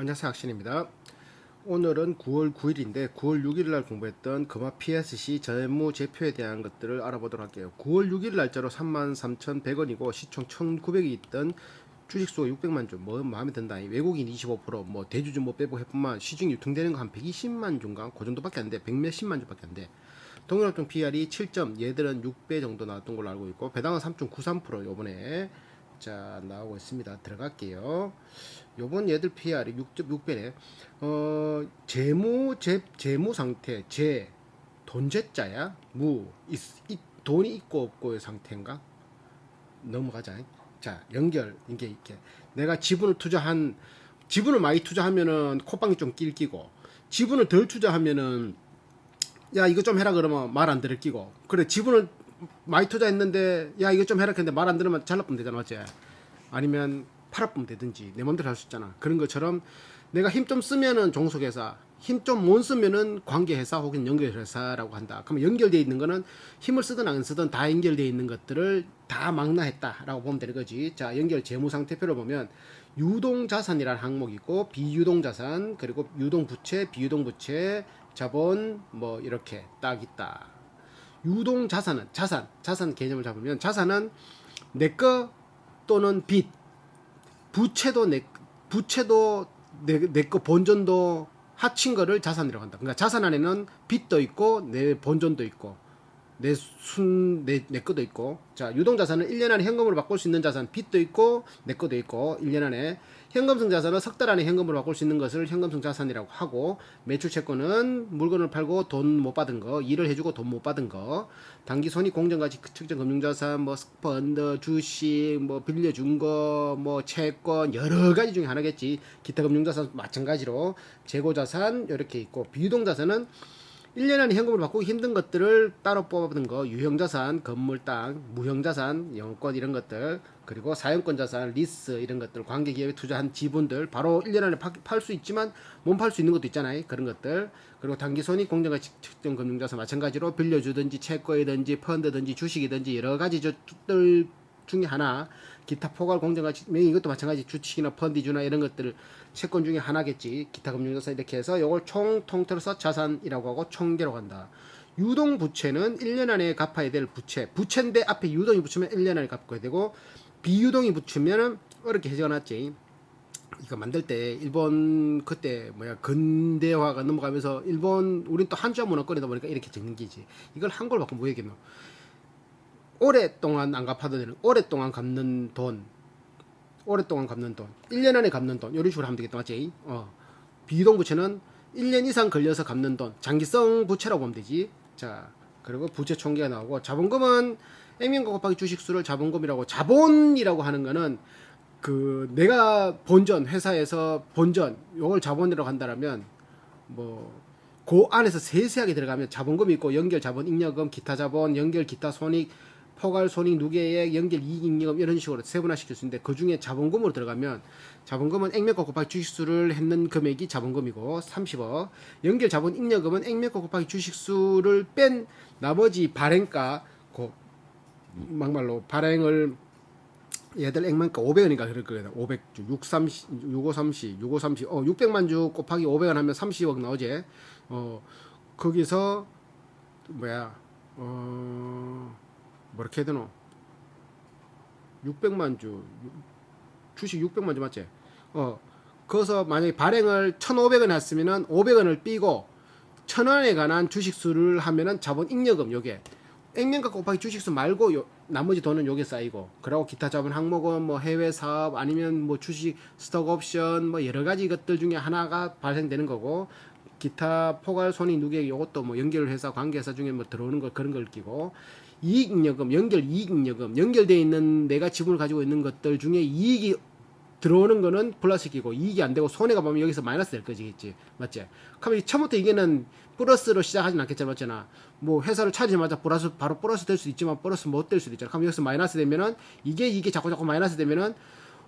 안녕하세요 학신입니다. 오늘은 9월 9일인데 9월 6일 날 공부했던 금화 PSC 재무 제표에 대한 것들을 알아보도록 할게요. 9월 6일 날짜로 33,100원이고 시총 1,900이 있던 주식수가 600만 주, 뭐 마음에 든다. 외국인 25%, 뭐 대주주 뭐 빼고 해뿐만 시중 유통되는 거 한 120만 주인가 그 정도밖에 안 돼. 100 몇십만 주밖에 안 돼. 동일합종 PR이 7점, 얘들은 6배 정도 나왔던 걸로 알고 있고 배당은 3.93% 요번에 자 나오고 있습니다. 들어갈게요. 요번 얘들 PR이 6.6배네. 어 재무 재 재무 상태 재 돈재자야 무 있, 이, 돈이 있고 없고의 상태인가? 넘어가자. 자 연결 이게 이렇게 내가 지분을 투자한 지분을 많이 투자하면은 콧방이 좀 낄끼고 지분을 덜 투자하면은 야 이거 좀 해라 그러면 말 안 들을 끼고 그래 지분을 많이 투자했는데 야 이거 좀 해라 했는데 말 안 들으면 잘라보면 되잖아 맞지 아니면 팔아보면 되든지 내 맘대로 할 수 있잖아. 그런 것처럼 내가 힘 좀 쓰면은 종속회사 힘 좀 못 쓰면은 관계회사 혹은 연결회사라고 한다. 그러면 연결되어 있는 거는 힘을 쓰든 안 쓰든 다 연결되어 있는 것들을 다 망라했다 라고 보면 되는 거지. 자 연결 재무상태표를 보면 유동자산이라는 항목이 있고 비유동자산 그리고 유동부채 비유동부채 자본 뭐 이렇게 딱 있다 유동 자산은 자산 자산 개념을 잡으면 자산은 내 거 또는 빚 부채도 내 부채도 내 거 본전도 합친 거를 자산이라고 한다. 그러니까 자산 안에는 빚도 있고 내 본전도 있고 내 순 내내 거도 있고. 자 유동 자산은 1년 안에 현금으로 바꿀 수 있는 자산 빚도 있고 내 거도 있고 1년 안에 현금성 자산은 석 달 안에 현금으로 바꿀 수 있는 것을 현금성 자산이라고 하고 매출 채권은 물건을 팔고 돈 못 받은 거 일을 해주고 돈 못 받은 거 단기 손익 공정가치 측정 금융자산 뭐 펀드 주식 뭐 빌려준 거 뭐 채권 여러 가지 중에 하나겠지. 기타 금융자산 마찬가지로 재고자산 이렇게 있고 비유동 자산은 1년 안에 현금으로 바꾸기 힘든 것들을 따로 뽑아둔 거. 유형자산, 건물, 땅, 무형자산, 영권 이런 것들. 그리고 사용권 자산, 리스 이런 것들. 관계기업에 투자한 지분들. 바로 1년 안에 팔 수 있지만 못 팔 수 있는 것도 있잖아요. 그런 것들. 그리고 단기손익 공정가치 측정 금융자산 마찬가지로 빌려주든지 채권이든지 펀드든지 주식이든지 여러 가지 것들 중에 하나 기타 포괄 공정가치 이것도 마찬가지 주식이나 펀디주나 이런 것들을 채권 중에 하나겠지. 기타 금융자산 이렇게 해서 이걸 총 통틀어서 자산이라고 하고 총계로 간다. 유동 부채는 1년 안에 갚아야 될 부채. 부채인데 앞에 유동이 붙으면 1년 안에 갚아야 되고 비유동이 붙으면은 어렵게 해져놨지. 이거 만들 때 일본 그때 뭐야 근대화가 넘어가면서 일본 우린 또 한자 문화권이다 보니까 이렇게 적는 게지. 이걸 한글 바꾸면 뭐 얘기노 오랫동안 안 갚아도 되는 오랫동안 갚는 돈. 오랫동안 갚는 돈. 1년 안에 갚는 돈. 이런 식으로 하면 되겠다 맞지? 어. 비유동 부채는 1년 이상 걸려서 갚는 돈. 장기성 부채라고 보면 되지. 자 그리고 부채 총계가 나오고 자본금은 액면가 곱하기 주식수를 자본금이라고 자본이라고 하는 거는 그 내가 본전 회사에서 본전 요걸 자본이라고 한다라면 뭐 그 안에서 세세하게 들어가면 자본금이 있고 연결 자본 잉여금 기타 자본 연결 기타 손익 포괄 손익 누계액 연결 이익 잉여금 이런 식으로 세분화시킬 수 있는데 그 중에 자본금으로 들어가면 자본금은 액면가 곱하기 주식수를 했는 금액이 자본금이고 30억 연결 자본 잉여금은 액면가 곱하기 주식수를 뺀 나머지 발행가 그 막말로 발행을 얘들 액면가 500원인가 그럴 거예요. 500주, 630, 6530, 6530, 어, 600만 주 곱하기 500원 하면 30억 나오지. 어, 거기서, 뭐야, 어, 뭐렇게 해야 되노? 600만 주, 주식 600만 주 맞지? 어, 거기서 만약에 발행을 1,500원 했으면은 500원을 삐고 1,000원에 관한 주식수를 하면은 자본 잉여금 요게 액면가 곱하기 주식수 말고 요, 나머지 돈은 요게 쌓이고 그리고 기타 자본 항목은 뭐 해외 사업 아니면 뭐 주식 스톡 옵션 뭐 여러 가지 것들 중에 하나가 발생되는 거고 기타 포괄 손익 누계 요것도 뭐 연결 회사 관계 회사 중에 뭐 들어오는 거 그런 걸 끼고 이익 잉여금 연결 이익 잉여금 연결돼 있는 내가 지분을 가지고 있는 것들 중에 이익이 들어오는 거는 플러스이고 이익이 안 되고 손해가 보면 여기서 마이너스 될 거지겠지 맞지? 그러면 처음부터 이게는 플러스로 시작하진 않겠잖아 맞잖아. 뭐 회사를 차리자마자 플러스 바로 플러스 될 수도 있지만 플러스 못 될 수도 있잖아. 그럼 여기서 마이너스 되면은 이게 이게 자꾸 자꾸 마이너스 되면은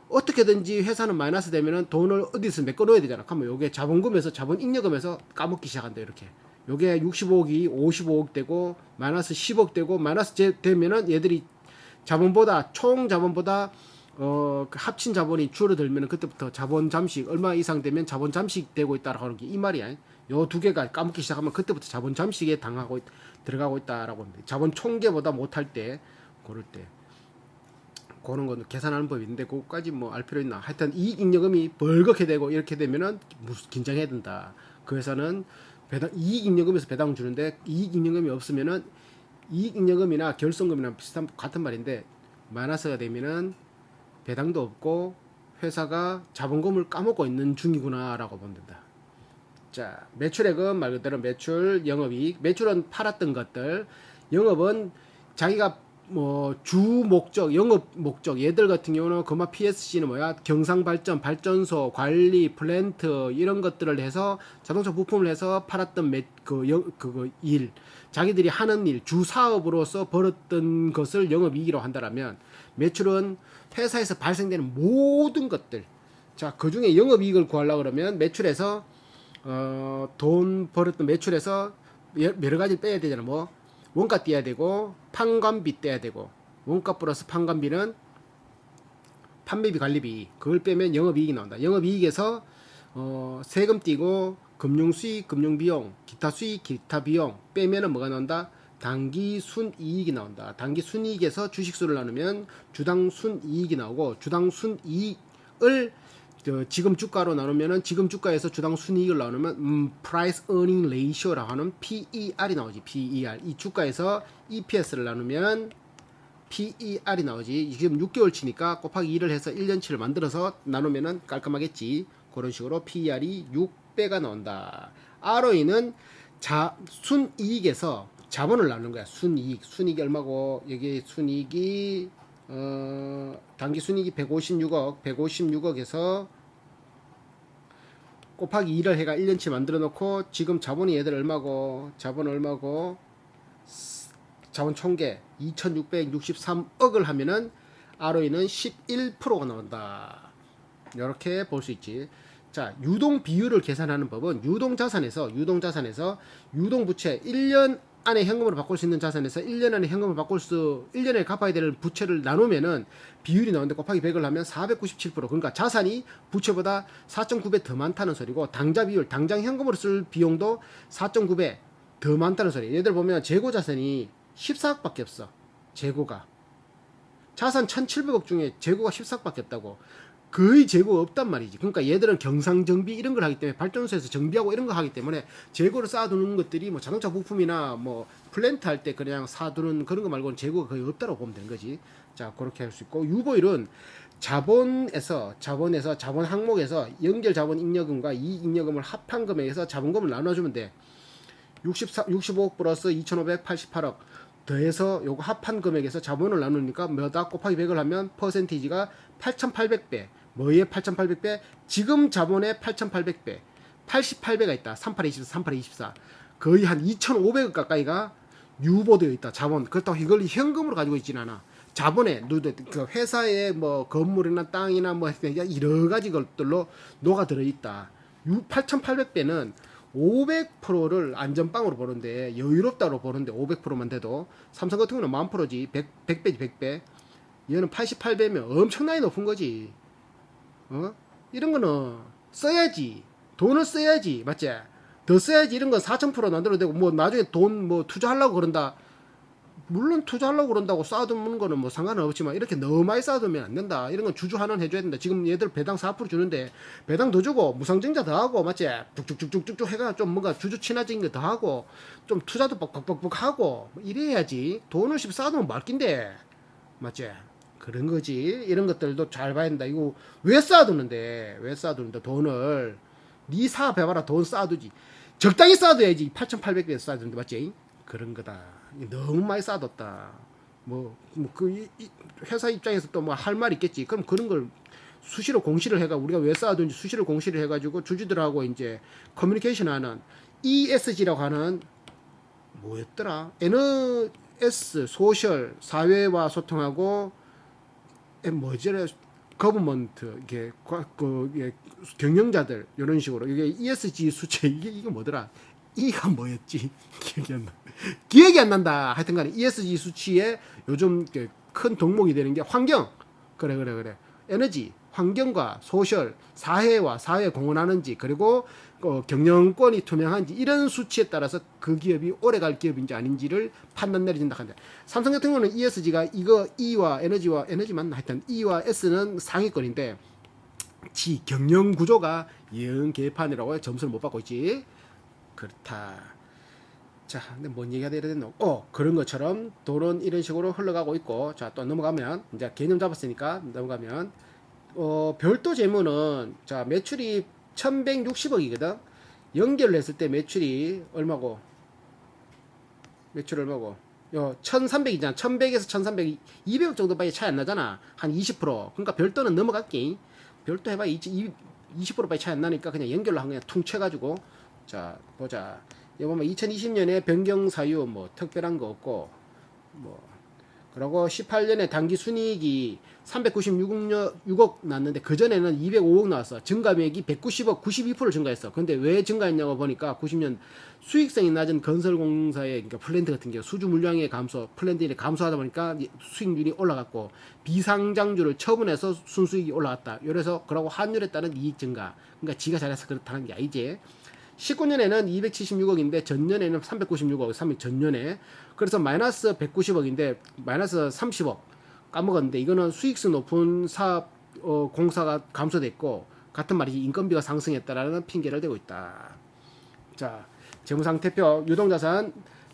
어떻게든지 회사는 마이너스 되면은 돈을 어디서 메꿔 넣어야 되잖아. 그러면 요게 자본금에서 자본 잉여금에서 까먹기 시작한다 이렇게 요게 65억이 55억 되고 마이너스 10억 되고 마이너스 제- 되면은 얘들이 자본보다 총 자본보다 어, 그 합친 자본이 줄어들면 그때부터 자본 잠식 얼마 이상 되면 자본 잠식 되고 있다라고 하는 게 이 말이야. 요 두 개가 까먹기 시작하면 그때부터 자본 잠식에 당하고 있- 들어가고 있다라고 합니다. 자본 총계보다 못할 때 그럴 때 그런 건 계산하는 있는데 그거까지 뭐 알 필요 있나? 하여튼 이익 잉여금이 벌겋게 되고 이렇게 되면은 긴장해야 된다. 그 회사는 배당 이익 잉여금에서 배당 주는데 이익 잉여금이 없으면은 이익 잉여금이나 결손금이나 비슷한 같은 말인데 마이너스가 되면은 배당도 없고 회사가 자본금을 까먹고 있는 중이구나라고 보면 된다. 자, 매출액은 말 그대로 매출, 영업이익. 매출은 팔았던 것들. 영업은 자기가 뭐 주 목적, 영업 목적. 얘들 같은 경우는 그마 PSC는 뭐야? 경상 발전, 발전소, 관리, 플랜트 이런 것들을 해서 자동차 부품을 해서 팔았던 매, 그, 영, 그거 일. 자기들이 하는 일, 주 사업으로서 벌었던 것을 영업 이익이라고 한다라면 매출은 회사에서 발생되는 모든 것들. 자, 그 중에 영업 이익을 구하려고 그러면 매출에서 어, 돈 벌었던 매출에서 여- 여러 가지 빼야 되잖아. 뭐 원가 떼야 되고 판관비 떼야 되고 원가 플러스 판관비는 판매비 관리비 그걸 빼면 영업이익이 나온다. 영업이익에서 어, 세금 떼고 금융 수익, 금융 비용, 기타 수익, 기타 비용 빼면은 뭐가 나온다? 단기 순이익이 나온다. 단기 순이익에서 주식수를 나누면 주당 순이익이 나오고 주당 순이익을 저 지금 주가로 나누면은 지금 주가에서 주당 순이익을 나누면 음, price earning ratio라고 하는 PER이 나오지. PER. 이 주가에서 EPS를 나누면 PER이 나오지. 지금 순이익이니까 곱하기 2를 해서 1년치를 만들어서 나누면은 깔끔하겠지. 그런 식으로 PER이 6배가 나온다. ROE는 자 순이익에서 자본을 나누는 거야. 순이익. 순이익이 얼마고 여기 순이익이 어, 단기 순이익이 156억, 156억에서 곱하기 2를 해가 1년치 만들어 놓고 지금 자본이 얘들 얼마고 자본 얼마고 자본 총계 2,663억을 하면은 ROE는 11%가 나온다. 이렇게 볼 수 있지. 자, 유동 비율을 계산하는 법은 유동 자산에서 유동 자산에서 유동 부채 1년 안에 현금으로 바꿀 수 있는 자산에서 1년 안에 현금을 바꿀 수 1년에 갚아야 될 부채를 나누면은 비율이 나오는데 곱하기 100을 하면 497% 그러니까 자산이 부채보다 4.9배 더 많다는 소리고 당자 비율 당장 현금으로 쓸 비용도 4.9배 더 많다는 소리. 얘들 보면 재고 자산이 14억밖에 없어. 재고가 자산 1,700억 중에 재고가 14억밖에 없다고. 거의 재고가 없단 말이지. 그러니까 얘들은 경상 정비 이런 걸 하기 때문에 발전소에서 정비하고 이런 거 하기 때문에 재고를 쌓아두는 것들이 뭐 자동차 부품이나 뭐 플랜트 할 때 그냥 사두는 그런 거 말고는 재고가 거의 없다고 보면 되는 거지. 자 그렇게 할 수 있고 유보율은 자본에서 자본에서 자본 항목에서 연결 자본 잉여금과 이익 잉여금을 합한 금액에서 자본금을 나눠주면 돼. 64, 65억 플러스 2,588억 더해서 요거 합한 금액에서 자본을 나누니까 몇다 곱하기 100을 하면 퍼센티지가 8,800배. 뭐에 8,800배? 지금 자본의 8,800배. 88배가 있다. 3824, 3824. 거의 한 2,500억 가까이가 유보되어 있다. 자본. 그렇다고 이걸 현금으로 가지고 있지는 않아. 자본에 그 회사의 뭐 건물이나 땅이나 뭐 여러 가지 것들로 녹아 들어 있다. 8,800배는 500%를 안전빵으로 보는데 여유롭다고 보는데 500%만 돼도 삼성 같은 경우는 만 프로지 100, 100배지 100배 얘는 88배면 엄청나게 높은 거지 어? 이런 거는 써야지 돈을 써야지 맞지? 더 써야지 이런 건 4,000% 만들어도 되고 뭐 나중에 돈 뭐 투자하려고 그런다 물론 투자하려고 그런다고 쌓아두는 거는 뭐 상관은 없지만 이렇게 너무 많이 쌓아두면 안 된다. 이런 건 주주 환원 해줘야 된다. 지금 얘들 배당 4% 주는데 배당 더 주고 무상증자 더 하고 맞지? 쭉쭉쭉쭉쭉 해가 좀 뭔가 주주 친화적인 거 더 하고 좀 투자도 뻑뻑뻑뻑 하고 뭐 이래야지 돈을 씩 쌓아두면 말긴데 맞지? 그런 거지. 이런 것들도 잘 봐야 된다. 이거 왜 쌓아두는데? 왜 쌓아두는데 돈을 네 사업 해봐라 돈 쌓아두지. 적당히 쌓아둬야지 8,800에 쌓아두는데 맞지? 그런 거다. 너무 많이 쌓아뒀다. 뭐, 뭐그 회사 입장에서 또 뭐 할 말 있겠지. 그럼 그런 걸 수시로 공시를 해가 우리가 왜 쌓아둔지 수시로 공시를 해가지고 주주들하고 이제 커뮤니케이션 하는 ESG라고 하는 뭐였더라? NS 소셜 사회와 소통하고 에, 뭐지래 거버먼트 이게 과- 그 이게 경영자들 이런 식으로 이게 ESG 수치 이게 이게 뭐더라? 이가 뭐였지? 기억이 안 나. 기억이 안 난다. 하여튼간에 ESG 수치에 요즘 큰 덕목이 되는 게 환경. 그래 그래 그래. 에너지, 환경과 소셜, 사회와 사회에 공헌하는지 그리고 어, 경영권이 투명한지 이런 수치에 따라서 그 기업이 오래갈 기업인지 아닌지를 판단 내려진다 한다. 삼성 같은 경우는 ESG가 이거 E와 에너지와 에너지 맞나 하여튼 E와 S는 상위권인데 지 경영 구조가 영 개판이라고 점수를 못 받고 있지. 그렇다. 자, 근데 뭔 얘기가 돼야 되노? 어, 그런 것처럼 돈은 이런 식으로 흘러가고 있고, 자, 또 넘어가면, 이제 개념 잡았으니까 넘어가면, 어, 별도 재무는, 자, 매출이 1160억이거든? 연결을 했을 때 매출이 얼마고? 매출 얼마고? 요, 1300이잖아. 1100에서 1300, 200억 정도밖에 차이 안 나잖아. 한 20%. 그러니까 별도는 넘어갈게. 별도 해봐. 20, 20%밖에 차이 안 나니까 그냥 연결로 한 그냥 퉁 쳐가지고. 자, 보자. 여기 보면 2020년에 변경 사유 뭐 특별한 거 없고 뭐 그리고 18년에 단기 순이익이 396억 났는데 그 전에는 205억 나왔어. 증가액이 190억 92% 증가했어. 근데 왜 증가했냐고 보니까 90년 수익성이 낮은 건설공사의 그러니까 플랜트 같은 경우 수주 물량의 감소, 플랜트들이 감소하다 보니까 수익률이 올라갔고 비상장주를 처분해서 순수익이 올라갔다. 그래서 그러고 환율에 따른 이익 증가. 그러니까 지가 잘해서 그렇다는 게 아니지. 19년에는 276억인데 전년에는 396억, 3 전년에 그래서 마이너스 190억인데 마이너스 30억 까먹었는데 이거는 수익성 높은 사업 어, 공사가 감소됐고 같은 말이지 인건비가 상승했다라는 핑계를 대고 있다. 자 재무상태표 유동자산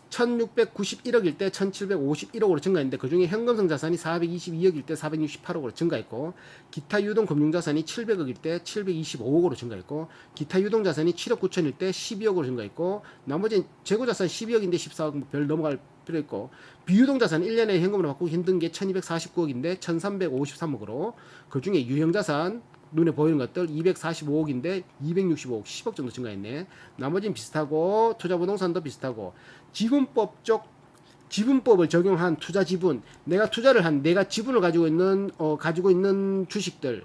1691억일 때 1751억으로 증가했는데 그중에 현금성 자산이 422억일 때 468억으로 증가했고 기타 유동 금융 자산이 700억일 때 725억으로 증가했고 기타 유동 자산이 7억 9천일 때 12억으로 증가했고 나머지 재고 자산 12억인데 14억 별 넘어갈 필요 있고 비유동 자산 1년에 현금으로 바꾸기 힘든 게 1249억인데 1353억으로 그중에 유형 자산 눈에 보이는 것들 245억인데 265억 10억 정도 증가했네. 나머지는 비슷하고 투자 부동산도 비슷하고 지분법 쪽 지분법을 적용한 투자 지분 내가 투자를 한 내가 지분을 가지고 있는 어 가지고 있는 주식들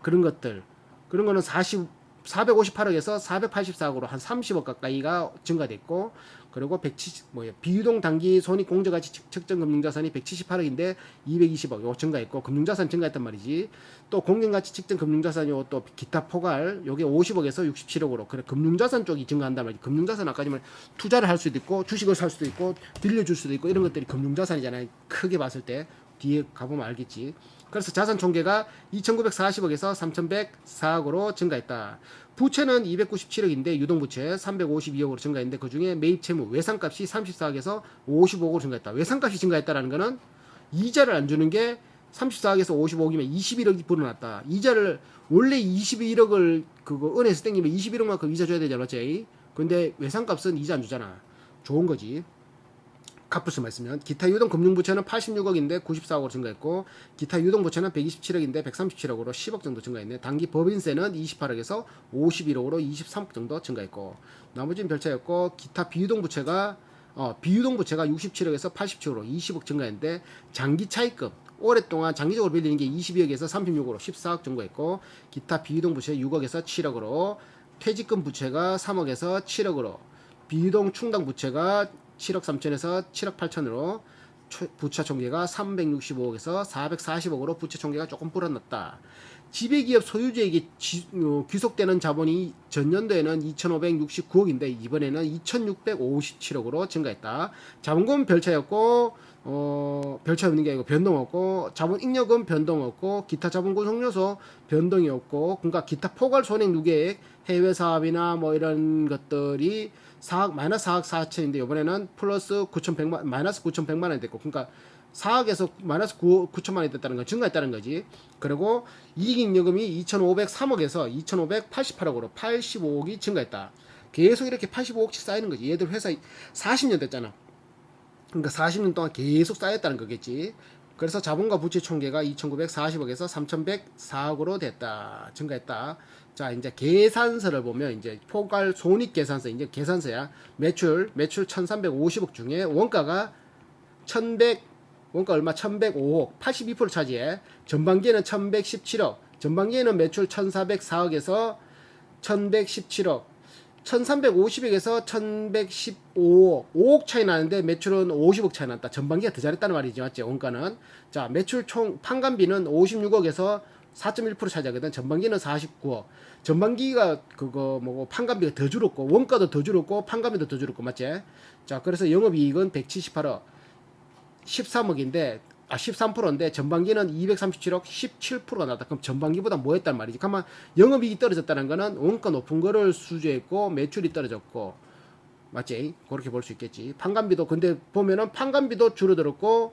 그런 것들 그런 거는 40 458억에서 484억으로 한 30억 가까이가 증가됐고 그리고 170 뭐야 비유동 단기 손익 공제가치 측- 측정 금융자산이 178억인데 220억 요 증가했고 금융자산 증가했단 말이지. 또 공정가치 측정 금융자산이 요또 기타 포괄 요게 50억에서 67억으로 그래 금융자산 쪽이 증가한단 말이지. 금융자산 아까 전에 투자를 할 수도 있고 주식을 살 수도 있고 빌려줄 수도 있고 이런 것들이 금융자산이잖아요. 크게 봤을 때 뒤에 가보면 알겠지. 그래서 자산 총계가 2,940억에서 3,104억으로 증가했다. 부채는 297억인데 유동부채 352억으로 증가했는데 그 중에 매입 채무 외상값이 34억에서 55억으로 증가했다. 외상값이 증가했다라는 거는 이자를 안 주는 게 34억에서 55억이면 21억이 불어났다. 이자를 원래 21억을 그거 은행에서 땡기면 21억만큼 이자 줘야 되잖아, 맞지? 근데 외상값은 이자 안 주잖아. 좋은 거지. 값부터 있으면 기타 유동 금융부채는 86억인데 94억으로 증가했고 기타 유동 부채는 127억인데 137억으로 10억 정도 증가했네. 단기 법인세는 28억에서 51억으로 23억 정도 증가했고 나머지는 별 차이였고 기타 비유동 부채가 어, 비유동 부채가 67억에서 87억으로 20억 증가했는데 장기 차익금 오랫동안 장기적으로 빌리는 게 22억에서 36억으로 14억 정도 했고 기타 비유동 부채 6억에서 7억으로 퇴직금 부채가 3억에서 7억으로 비유동 충당 부채가 7억 3천에서 7억 8천으로 부채 총계가 365억에서 440억으로 부채 총계가 조금 불어났다. 지배기업 소유주에게 지- 어, 귀속되는 자본이 전년도에는 2,569억인데 이번에는 2,657억으로 증가했다. 자본금 별차였고 어, 별차 없는 게 아니고 변동 없고 자본 잉여금 변동 없고 기타 자본 구성 요소 변동이 없고 그러니까 기타 포괄 손익 누계액 해외 사업이나 뭐 이런 것들이 4억 마이너스 4억 4천인데 이번에는 플러스 9,100만 마이너스 9,100만 원이 됐고 그러니까 4억에서 마이너스 9, 9천만 원이 됐다는 건 증가했다는 거지. 그리고 이익잉여금이 2,503억에서 2,588억으로 85억이 증가했다. 계속 이렇게 85억씩 쌓이는 거지. 얘들 회사 40년 됐잖아. 그러니까 40년 동안 계속 쌓였다는 거겠지. 그래서 자본과 부채 총계가 2,940억에서 3,104억으로 됐다. 증가했다. 자, 이제 계산서를 보면 이제 포괄 손익 계산서 이제 계산서야. 매출 매출 1,350억 중에 원가가 1,100 원가 얼마 1,105억 82% 차지해. 전반기에는 1,117억. 전반기에는 매출 1,404억에서 1,117억. 1350억에서 1115억 5억 차이 나는데 매출은 50억 차이 났다 전반기가 더 잘했다는 말이지 맞지 원가는 자 매출 총 판관비는 56억에서 4.1% 차지하거든. 전반기는 49억. 전반기가 그거 뭐고 판관비가 더 줄었고 원가도 더 줄었고 판관비도 더 줄었고 맞지? 자, 그래서 영업이익은 178억. 13억인데 아 13%인데 전반기는 237억 17%가 나왔다. 그럼 전반기보다 뭐 했단 말이지? 가만 영업이익이 떨어졌다는 거는 원가 높은 거를 수주했고 매출이 떨어졌고 맞지? 그렇게 볼 수 있겠지. 판관비도 근데 보면은 판관비도 줄어들었고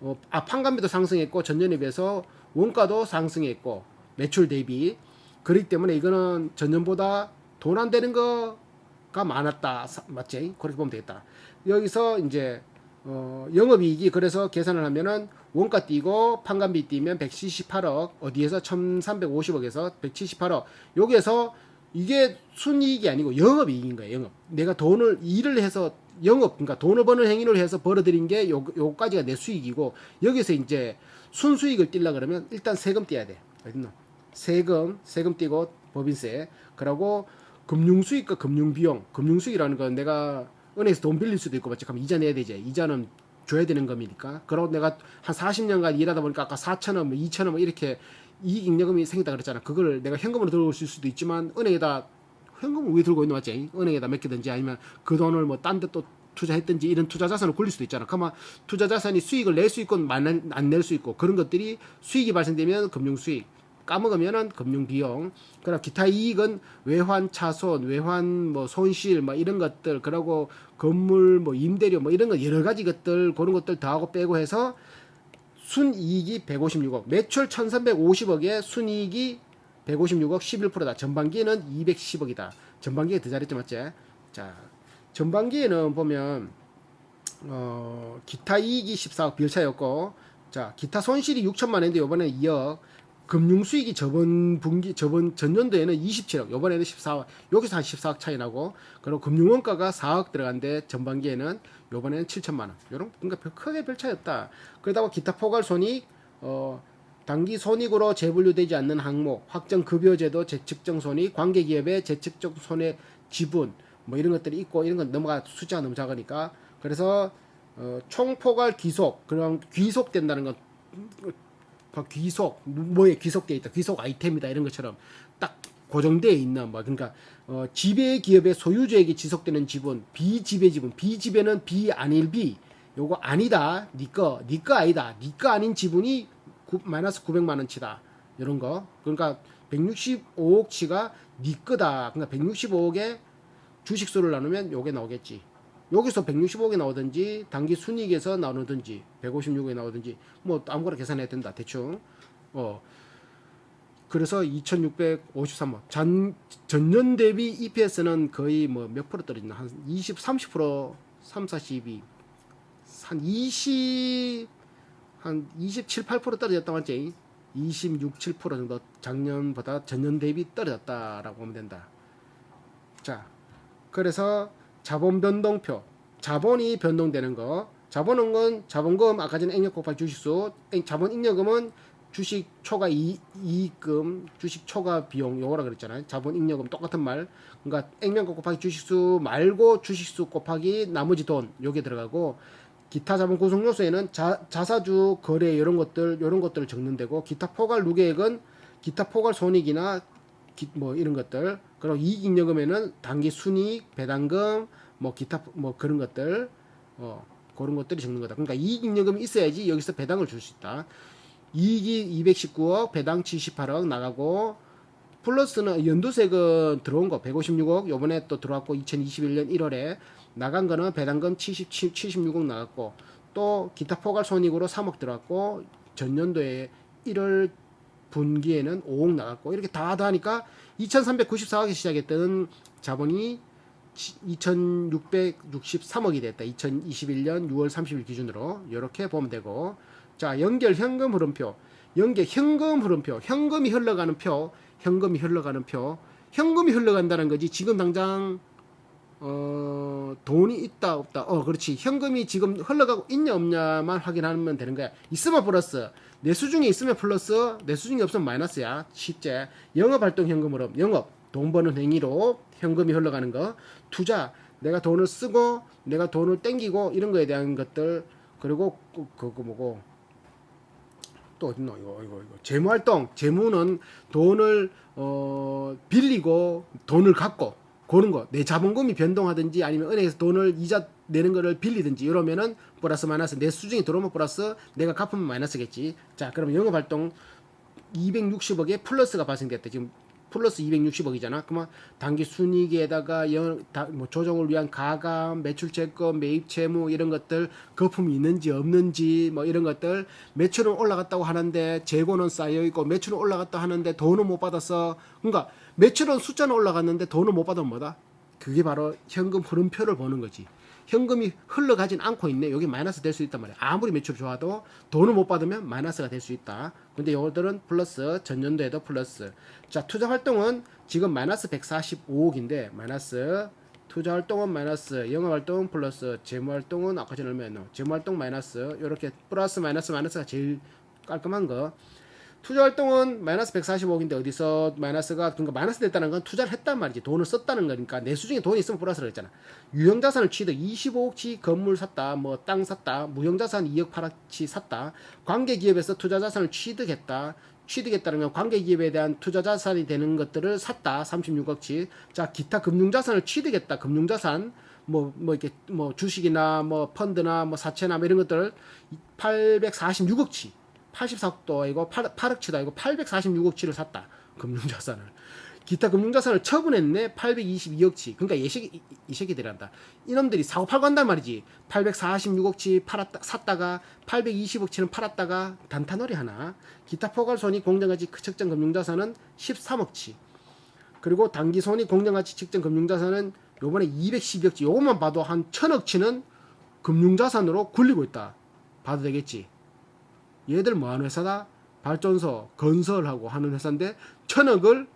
어, 아 판관비도 상승했고 전년에 비해서 원가도 상승했고 매출 대비 그렇기 때문에 이거는 전년보다 돈 안 되는 거가 많았다. 사- 맞지? 그렇게 보면 되겠다. 여기서 이제 어, 영업이익이 그래서 계산을 하면은 원가 띄고 판관비 띄면 178억 어디에서 1350억에서 178억. 여기에서 이게 순이익이 아니고 영업이익인 거예요 영업. 내가 돈을 일을 해서 영업 그러니까 돈을 버는 행위를 해서 벌어들인 게 요, 요까지가 내 수익이고 여기서 이제 순수익을 띄려 그러면 일단 세금 떼야 돼. 어딨노? 세금 세금 띄고 법인세. 그러고 금융수익과 금융비용 금융수익이라는 건 내가 은행에서 돈 빌릴 수도 있고 맞지? 그럼 이자 내야 되지. 이자는 줘야 되는 겁니까? 그러고 내가 한 40년간 일하다 보니까 아까 4천 원, 뭐 2천 원, 뭐 이렇게 이익 잉여금이 생겼다 그랬잖아. 그걸 내가 현금으로 들어올 수도 있지만 은행에다 현금을 왜 들고 있는 맞지? 은행에다 맡기든지 아니면 그 돈을 뭐 딴 데 또 투자했든지 이런 투자 자산을 굴릴 수도 있잖아. 그러면 투자 자산이 수익을 낼 수 있고 안 낼 수 있고 그런 것들이 수익이 발생되면 금융 수익, 까먹으면은 금융 비용, 그럼 기타 이익은 외환 차손, 외환 뭐 손실 뭐 이런 것들, 그러고 건물 뭐 임대료 뭐 이런 거 여러 가지 것들 그런 것들 더하고 빼고 해서 순이익이 156억, 매출 1,350억에 순이익이 156억 11%다. 전반기에는 210억이다. 전반기에 더 잘했죠, 맞지? 자, 전반기에는 보면 어, 기타 이익이 14억 별차였고, 자, 기타 손실이 6천만 원인데 요번에 2억, 금융 수익이 저번 분기 저번 전년도에는 27억, 요번에는 14억. 여기서 한 14억 차이 나고, 그리고 금융 원가가 4억 들어간데 전반기에는 요번에는 7천만 원. 요런 그러니까 별 크게 별 차이 없다. 그러다가 기타 포괄 손익 어 단기 손익으로 재분류되지 않는 항목, 확정 급여 제도 재측정 손익, 관계 기업의 재측정 손해 지분 뭐 이런 것들이 있고 이런 건 넘어가 숫자가 너무 작으니까 그래서 어, 총포괄 귀속 그럼 귀속된다는 건 어, 귀속 뭐에 귀속돼 있다 귀속 아이템이다 이런 것처럼 딱 고정되어 있는 뭐 그러니까 어, 지배 기업의 소유주에게 지속되는 지분 비지배 지분 비지배는 비안일비 요거 아니다 니꺼 니꺼 아니다 니꺼 아닌 지분이 구, 마이너스 900만 원치다. 이런 거. 그러니까 165억치가 니 거다. 그러니까 165억에 주식수를 나누면 요게 나오겠지 여기서 165억이 나오든지 단기 순이익에서 나오든지 156억이 나오든지 뭐 아무거나 계산해야 된다 대충. 어. 그래서 2653원 전 전년 대비 EPS는 거의 뭐 몇 프로 떨어졌나? 한 20, 30% 3, 42, 한 20 한 27, 8% 떨어졌다 맞지? 26, 7% 정도 작년보다 전년 대비 떨어졌다라고 보면 된다. 자, 그래서 자본 변동표, 자본이 변동되는 거, 자본은 건 자본금 아까 전에 액력 곱하기 주식수, 액- 자본 잉여금은 주식 초과 이, 이익금, 주식 초과 비용 요거라 그랬잖아요. 자본 잉여금 똑같은 말. 그러니까 액면 곱하기 주식수 말고 주식수 곱하기 나머지 돈 요게 들어가고 기타 자본 구성 요소에는 자, 자사주 거래 이런 것들 이런 것들을 적는 데고 기타 포괄 누계액은 기타 포괄 손익이나 기, 뭐 이런 것들. 그리고 이익 잉여금에는 단기 순이익 배당금 뭐 기타 뭐 그런 것들 어 그런 것들이 적는 거다. 그러니까 이익 잉여금이 있어야지 여기서 배당을 줄 수 있다. 이익이 219억 배당 78억 나가고 플러스는 연두색은 들어온 거. 156억. 요번에 또 들어왔고 2021년 1월에 나간 거는 배당금 77, 76억 나갔고 또 기타 포괄 손익으로 3억 들어왔고 전년도에 1월 분기에는 5억 나갔고 이렇게 다 하니까 2,394억에 시작했던 자본이 2,663억이 됐다. 2021년 6월 30일 기준으로 이렇게 보면 되고. 자 연결 현금 흐름표. 연결 현금 흐름표. 현금이 흘러가는 표. 현금이 흘러가는 표. 현금이 흘러간다는 거지 지금 당장 어 돈이 있다 없다. 어 그렇지. 현금이 지금 흘러가고 있냐 없냐만 확인하면 되는 거야. 있으면 플러스 내 수 중에 있으면 플러스 내 수 중에 없으면 마이너스야. 쉽제 영업 활동 현금 흐름 영업 돈 버는 행위로 현금이 흘러가는 거. 투자 내가 돈을 쓰고 내가 돈을 땡기고 이런 거에 대한 것들. 그리고 그- 그거 뭐고. 또 어딨노? 이거 이거 이거. 재무 활동. 재무는 돈을 어 빌리고 돈을 갖고 그런 거 내 자본금이 변동하든지 아니면 은행에서 돈을 이자 내는 거를 빌리든지 이러면은 플러스 마이너스 내 수중에 들어오면 플러스 내가 갚으면 마이너스겠지 자 그러면 영업 활동 260억에 플러스가 발생됐대 지금 플러스 260억이잖아. 그러면 단기 순이익에다가 영, 다, 뭐 조정을 위한 가감, 매출 채권, 매입 채무 이런 것들 거품이 있는지 없는지 뭐 이런 것들 매출은 올라갔다고 하는데 재고는 쌓여 있고 매출은 올라갔다 하는데 돈은 못 받았어. 그러니까 매출은 숫자는 올라갔는데 돈은 못 받으면 뭐다? 그게 바로 현금 흐름표를 보는 거지. 현금이 흘러가진 않고 있네. 여기 마이너스 될 수 있단 말이야. 아무리 매출 좋아도 돈을 못 받으면 마이너스가 될 수 있다. 근데 요들은 플러스, 전년도에도 플러스. 자, 투자 활동은 지금 마이너스 145억인데, 마이너스, 투자 활동은 마이너스, 영업 활동은 플러스, 재무 활동은 아까 전에 얼마였노? 재무 활동 마이너스, 요렇게 플러스, 마이너스, 마이너스가 제일 깔끔한 거. 투자 활동은 마이너스 145억인데 어디서 마이너스가 그러니까 마이너스 됐다는 건 투자를 했단 말이지. 돈을 썼다는 거니까. 내 수 중에 돈이 있으면 플러스를 했잖아. 유형 자산을 취득 25억치 건물 샀다 뭐 땅 샀다 무형 자산 2억 8억치 샀다. 관계 기업에서 투자 자산을 취득했다. 취득했다는 건 관계 기업에 대한 투자 자산이 되는 것들을 샀다 36억치. 자 기타 금융 자산을 취득했다. 금융 자산 뭐, 뭐, 이렇게, 뭐, 주식이나, 뭐, 펀드나, 뭐, 사채나, 뭐, 이런 것들을 846억치, 84억도 아니고, 8, 8억치도 아니고, 846억치를 샀다. 금융자산을. 기타 금융자산을 처분했네, 822억치. 그러니까 이 새끼, 이, 이 새끼들이란다. 이놈들이 사고 팔고 한단 말이지. 846억치 팔았다, 샀다가, 820억치는 팔았다가, 단타놀이 하나. 기타 포괄손이 공정가치 측정 금융자산은 13억치. 그리고 단기 손익 공정가치 측정 금융자산은 요번에 212억치 요것만 봐도 한 천억치는 금융자산으로 굴리고 있다. 봐도 되겠지. 얘들 뭐 하는 회사다? 발전소, 건설하고 하는 회사인데 천억을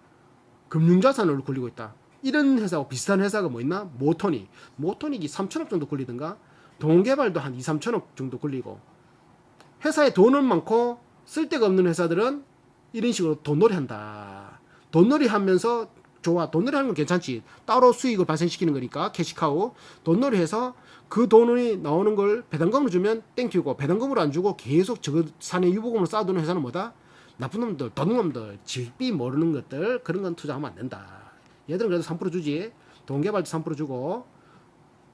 금융자산으로 굴리고 있다. 이런 회사하고 비슷한 회사가 뭐 있나? 모토닉. 모토닉이 3천억 정도 굴리든가 동개발도 한 2, 3천억 정도 굴리고 회사에 돈은 많고 쓸데가 없는 회사들은 이런 식으로 돈놀이 한다. 돈놀이 하면서 좋아. 돈놀이 하는 건 괜찮지. 따로 수익을 발생시키는 거니까 캐시카우. 돈놀이 해서 그 돈이 나오는 걸 배당금으로 주면 땡큐고 배당금으로 안 주고 계속 저거 산에 유보금을 쌓아두는 회사는 뭐다? 나쁜 놈들, 도둑놈들, 집비 모르는 것들 그런 건 투자하면 안 된다. 얘들은 그래도 3% 주지. 동개발도 3% 주고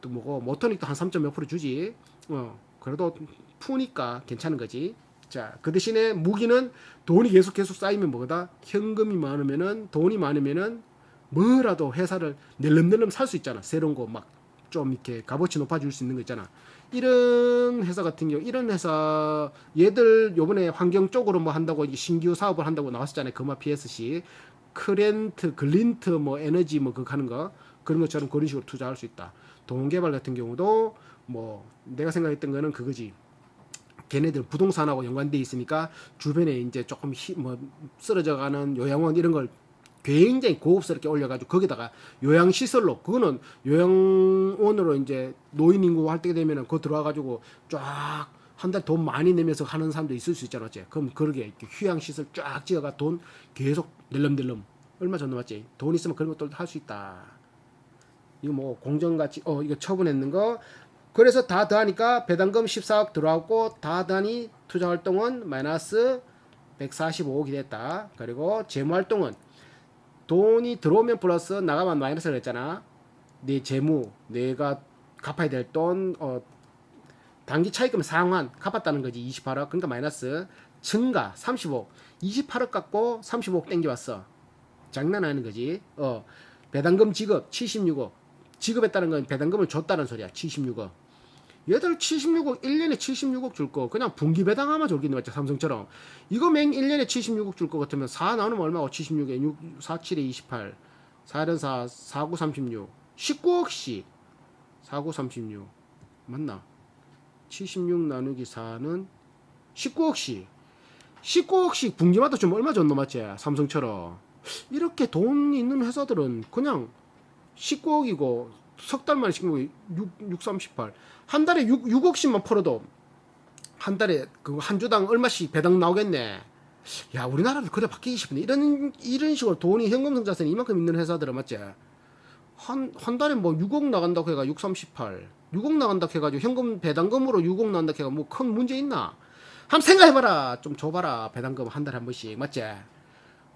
또 뭐고 모터닉도 한 3. 몇 프로 주지. 어 그래도 푸니까 괜찮은 거지. 자, 그 대신에 무기는 돈이 계속 계속 쌓이면 뭐다? 현금이 많으면은 돈이 많으면은 뭐라도 회사를 낼름낼름 살 수 있잖아. 새로운 거 막 좀 이렇게 값어치 높아질 수 있는 거 있잖아. 이런 회사 같은 경우 이런 회사 얘들 요번에 환경 쪽으로 뭐 한다고 신규 사업을 한다고 나왔었잖아요. 금화 PSC 크렌트, 글린트 뭐 에너지 뭐 그거 하는 거 그런 것처럼 그런 식으로 투자할 수 있다. 동개발 같은 경우도 뭐 내가 생각했던 거는 그거지. 걔네들 부동산하고 연관돼 있으니까 주변에 이제 조금 히, 뭐 쓰러져가는 요양원 이런 걸 굉장히 고급스럽게 올려가지고 거기다가 요양 시설로 그거는 요양원으로 이제 노인 인구 할때 되면은 그거 들어와가지고 쫙 한 달 돈 많이 내면서 하는 사람도 있을 수 있잖아, 어째? 그럼 그러게 이렇게 휴양 시설 쫙 지어가 돈 계속 낼름낼름 얼마 전에 맞지? 돈 있으면 그런 것도 할 수 있다. 이거 뭐 공정가치 어 이거 처분했는 거 그래서 다 더하니까 배당금 14억 들어왔고 다 더하니 투자 활동은 마이너스 145억이 됐다. 그리고 재무 활동은 돈이 들어오면 플러스 나가면 마이너스를 했잖아. 내 재무, 내가 갚아야 될 돈, 어, 단기 차익금 상환 갚았다는 거지 28억. 그러니까 마이너스 증가 35억. 28억 깎고 35억 땡겨왔어. 장난 아닌 거지. 어, 배당금 지급 76억. 지급했다는 건 배당금을 줬다는 소리야. 76억. 얘들 76억 1년에 76억 줄 거. 그냥 분기 배당하면 좋겠네 맞죠? 삼성처럼. 이거 맹 1년에 76억 줄 거 같으면 4 나오면 얼마고? 76에 6 4 7에 28 4는 4 4 9 36 19억씩. 4 9 36 맞나? 76 나누기 4는 19억씩. 19억씩 분기마다 좀 얼마 줬노 맞지? 삼성처럼. 이렇게 돈 있는 회사들은 그냥 19억이고 석 달 만에 시키면 6, 6, 38. 한 달에 6, 6억씩만 풀어도 한 달에 그 한 주당 얼마씩 배당 나오겠네. 야, 우리나라도 그래 바뀌기 싶네. 이런, 이런 식으로 돈이 현금 성자산이 이만큼 있는 회사들은 맞지? 한, 한 달에 뭐 6억 나간다고 해가 6, 38. 6억 나간다고 해가지고 현금 배당금으로 6억 나간다고 해가 뭐 큰 문제 있나? 한번 생각해봐라. 좀 줘봐라. 배당금 한 달에 한 번씩 맞지?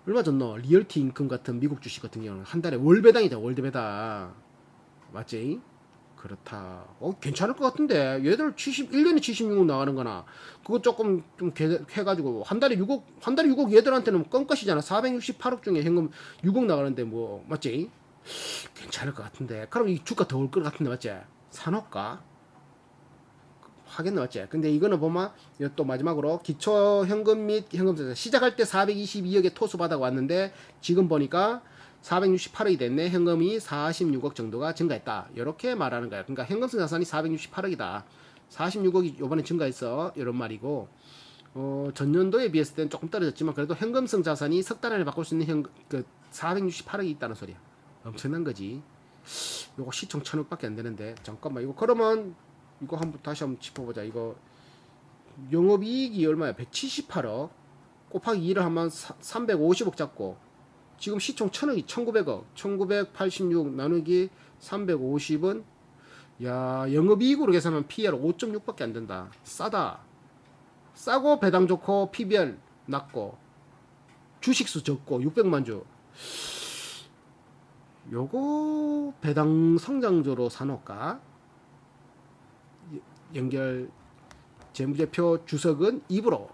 얼마 줬노? 리얼티 인컴 같은 미국 주식 같은 경우는 한 달에 월 배당이다. 월드 배당 맞지? 그렇다. 어 괜찮을 것 같은데 얘들 70 1년에 76억 나가는 거나 그거 조금 좀 개- 해가지고 한 달에 6억 한 달에 6억 얘들한테는 껌값이잖아. 468억 중에 현금 6억 나가는데 뭐 맞지? 괜찮을 것 같은데 그럼 이 주가 더 올 것 같은데 맞지? 사놓을까? 하겠네 맞지? 근데 이거는 보면 이거 또 마지막으로 기초 현금 및 현금세사 시작할 때 422억에 토수 받아 왔는데 지금 보니까 468억이 됐네. 현금이 46억 정도가 증가했다. 이렇게 말하는 거야. 그러니까 현금성 자산이 468억이다. 46억이 요번에 증가했어. 이런 말이고 어, 전년도에 비했을 때는 조금 떨어졌지만 그래도 현금성 자산이 석 달 안에 바꿀 수 있는 현, 그 468억이 있다는 소리야. 엄청난 거지. 요거 시총 천억밖에 안 되는데 잠깐만 이거 그러면 이거 한번 다시 한번 짚어보자. 이거 영업이익이 얼마야? 178억 곱하기 2를 하면 350억 잡고 지금 시총 1000억이 1900억 1986 나누기 350은 야 영업이익으로 계산하면 PER 5.6밖에 안 된다. 싸다. 싸고 배당 좋고 PBR 낮고 주식수 적고 600만 주. 요거 배당 성장주로 사놓을까? 연결 재무제표 주석은 입으로